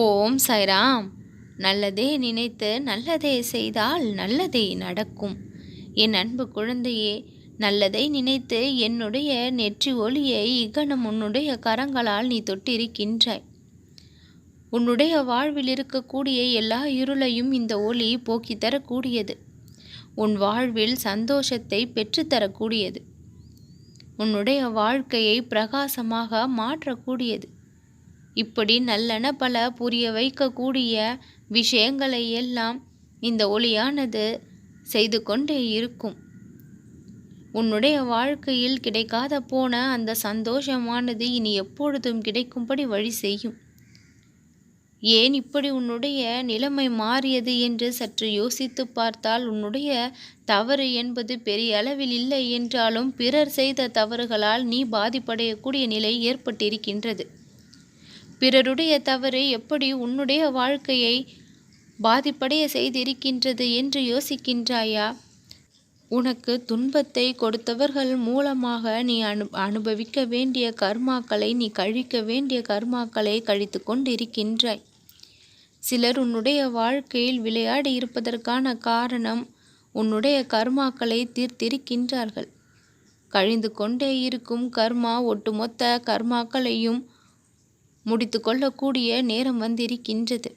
ஓம் சைராம். நல்லதே நினைத்து நல்லதே செய்தால் நல்லதே நடக்கும். என் அன்பு குழந்தையே நல்லதை நினைத்து என்னுடைய நெற்றி ஒளியை இகனம் உன்னுடைய கரங்களால் நீ தொட்டிருக்கின்றாய். உன்னுடைய வாழ்வில் இருக்கக்கூடிய எல்லா இருளையும் இந்த ஒளி போக்கி தரக்கூடியது. உன் வாழ்வில் சந்தோஷத்தை பெற்றுத்தரக்கூடியது உன்னுடைய வாழ்க்கையை பிரகாசமாக மாற்றக்கூடியது. இப்படி நல்லன பல புரிய வைக்கக்கூடிய விஷயங்களை எல்லாம் இந்த ஒளியானது செய்து கொண்டே இருக்கும். உன்னுடைய வாழ்க்கையில் கிடைக்காத போன அந்த சந்தோஷமானது இனி எப்பொழுதும் கிடைக்கும்படி வழி செய்யும். ஏன் இப்படி உன்னுடைய நிலைமை மாறியது என்று சற்று யோசித்து பார்த்தால் உன்னுடைய தவறு என்பது பெரிய அளவில் இல்லை என்றாலும் பிறர் செய்த தவறுகளால் நீ பாதிப்படையக்கூடிய நிலை ஏற்பட்டிருக்கின்றது. பிறருடைய தவறு எப்படி உன்னுடைய வாழ்க்கையை பாதிப்படைய செய்திருக்கின்றது என்று யோசிக்கின்றாயா? உனக்கு துன்பத்தை கொடுத்தவர்கள் மூலமாக நீ அனு அனுபவிக்க வேண்டிய கர்மாக்களை நீ கழிக்க வேண்டிய கர்மாக்களை கழித்து கொண்டிருக்கின்றாய். சிலர் உன்னுடைய வாழ்க்கையில் விளையாடி இருப்பதற்கான காரணம் உன்னுடைய கர்மாக்களை தீர்த்திருக்கின்றார்கள். கழிந்து கொண்டே இருக்கும் கர்மா ஒட்டுமொத்த கர்மாக்களையும் முடித்து கொள்ளக்கூடிய நேரம் வந்திருக்கின்றது.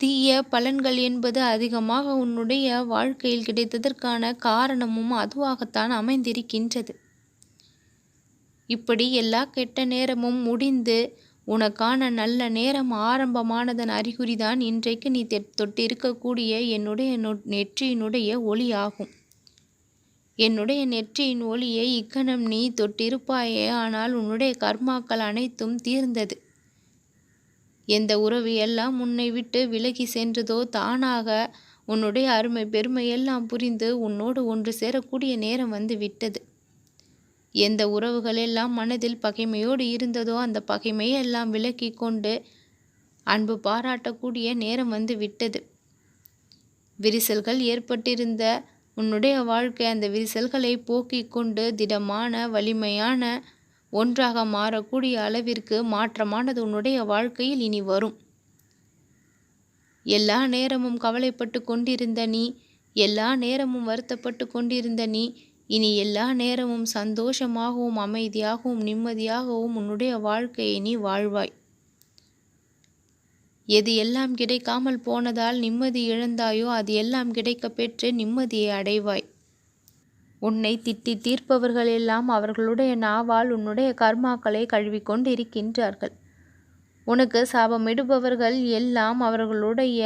தீய பலன்கள் என்பது அதிகமாக உன்னுடைய வாழ்க்கையில் கிடைத்ததற்கான காரணமும் அதுவாகத்தான் அமைந்திருக்கின்றது. இப்படி எல்லா கெட்ட நேரமும் முடிந்து உனக்கான நல்ல நேரம் ஆரம்பமானதன் அறிகுறிதான் இன்றைக்கு நீ தொட்டிருக்கக்கூடிய என்னுடைய நெற்றியினுடைய ஒளி ஆகும் என்னுடைய நெற்றியின் ஒளியை இக்கணம் நீ தொட்டிருப்பாயே ஆனால் உன்னுடைய கர்மாக்கள் அனைத்தும் தீர்ந்தது. எந்த உறவு எல்லாம் உன்னை விட்டு விலகி சென்றதோ தானாக உன்னுடைய அருமை பெருமை எல்லாம் புரிந்து உன்னோடு ஒன்று சேரக்கூடிய நேரம் வந்து விட்டது. எந்த உறவுகள் எல்லாம் மனதில் பகைமையோடு இருந்ததோ அந்த பகைமையெல்லாம் விலக்கி கொண்டு அன்பு பாராட்டக்கூடிய நேரம் வந்து விட்டது. விரிசல்கள் ஏற்பட்டிருந்த உன்னுடைய வாழ்க்கை அந்த விரிசல்களை போக்கிக் கொண்டு திடமான வலிமையான ஒன்றாக மாறக்கூடிய அளவிற்கு மாற்றமானது உன்னுடைய வாழ்க்கையில் இனி வரும். எல்லா நேரமும் கவலைப்பட்டு கொண்டிருந்த நீ எல்லா நேரமும் வருத்தப்பட்டு கொண்டிருந்த நீ இனி எல்லா நேரமும் சந்தோஷமாகவும் அமைதியாகவும் நிம்மதியாகவும் உன்னுடைய வாழ்க்கையை நீ வாழ்வாய். எது எல்லாம் கிடைக்காமல் போனதால் நிம்மதி இழந்தாயோ அது எல்லாம் கிடைக்க பெற்று நிம்மதியை அடைவாய். உன்னை திட்டி தீர்ப்பவர்கள் எல்லாம் அவர்களுடைய நாவால் உன்னுடைய கர்மாக்களை கழுவிக்கொண்டு இருக்கின்றார்கள் உனக்கு சாபமிடுபவர்கள் எல்லாம் அவர்களுடைய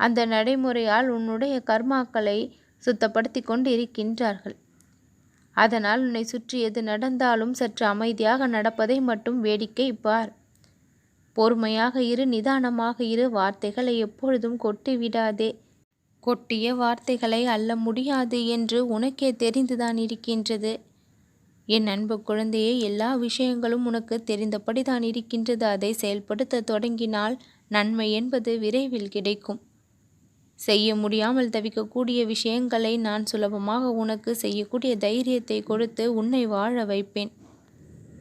அந்த நடைமுறையால் உன்னுடைய கர்மாக்களை சுத்தப்படுத்தி கொண்டு இருக்கின்றார்கள் அதனால் உன்னை சுற்றி எது நடந்தாலும் சற்று அமைதியாக நடப்பதை மட்டும் வேடிக்கை பார். பொறுமையாக இரு நிதானமாக இரு. வார்த்தைகளை எப்பொழுதும் கொட்டி விடாதே. கொட்டிய வார்த்தைகளை அல்ல முடியாது என்று உனக்கே தெரிந்துதான் இருக்கின்றது. என் அன்பு குழந்தையே எல்லா விஷயங்களும் உனக்கு தெரிந்தபடிதான் இருக்கின்றது. அதை செயல்படுத்த தொடங்கினால் நன்மை என்பது விரைவில் கிடைக்கும். செய்ய முடியாமல் தவிக்கக்கூடிய விஷயங்களை நான் சுலபமாக உனக்கு செய்யக்கூடிய தைரியத்தை கொடுத்து உன்னை வாழ வைப்பேன்.